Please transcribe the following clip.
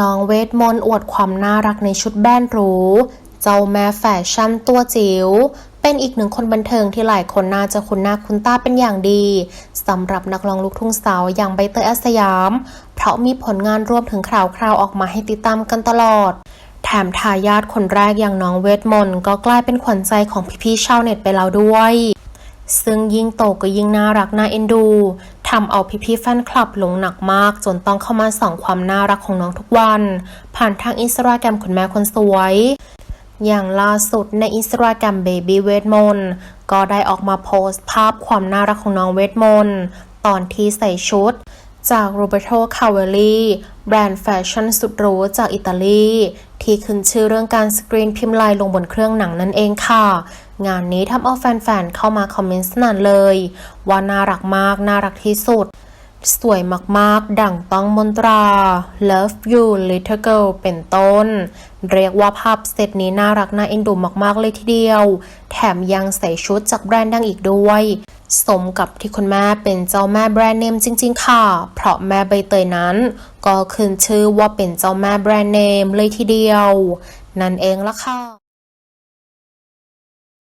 น้องเวทมนต์อวดความน่ารักในชุดแบรนด์หรู เจ้าแม่แฟชั่นตัวจิ๋ว เป็นอีกหนึ่งคนบันเทิงที่หลายคนน่าจะคุ้นหน้าคุ้นตาเป็นอย่างดีสำหรับนักร้องลูกทุ่งสาวอย่างใบเตยอาสยาม เพราะมีผลงานรวมถึงข่าวคราวออกมาให้ติดตามกันตลอด แถมทายาทคนแรกอย่างน้องเวทมนต์ก็กลายเป็นขวัญใจของพี่ๆชาวเน็ตไปแล้วด้วยซึ่งยิ่งโตก็ยิ่งน่ารักน่าเอ็นดู ทำเอาพี่ๆแฟนคลับหลงหนักมาก จนต้องเข้ามาส่องความน่ารักของน้องทุกวัน ผ่านทางอินสตาแกรมคุณแม่คนสวย อย่างล่าสุดในอินสตาแกรม Baby เวทมนต์ก็ได้ออกมาโพสต์ภาพความน่ารักของน้องเวทมนต์ตอนที่ใส่ชุด จากโรเบโตคาเวลีแบรนด์แฟชั่นสุดหรูจากอิตาลี ที่ขึ้นชื่อเรื่องการสกรีนพิมพ์ลายลงบนเครื่องหนังนั่นเองค่ะ งานนี้ทำเอาแฟนๆ เข้ามาคอมเมนต์สนั่นเลย ว่าน่ารักมาก น่ารักที่สุด สวยมากๆ ดั่งต้องมนตรา Love you little girl เป็นต้น เรียกว่าภาพเซตนี้น่ารักน่าเอ็นดูมากๆเลยทีเดียว แถมยังใส่ชุดจากแบรนด์ดังอีกด้วย สมกับที่คุณแม่เป็นเจ้าแม่แบรนด์เนมจริง ๆ ค่ะ เพราะแม่ใบเตยนั้น ก็ขึ้นชื่อว่าเป็นเจ้าแม่แบรนด์เนมเลยทีเดียว นั่นเองละค่ะ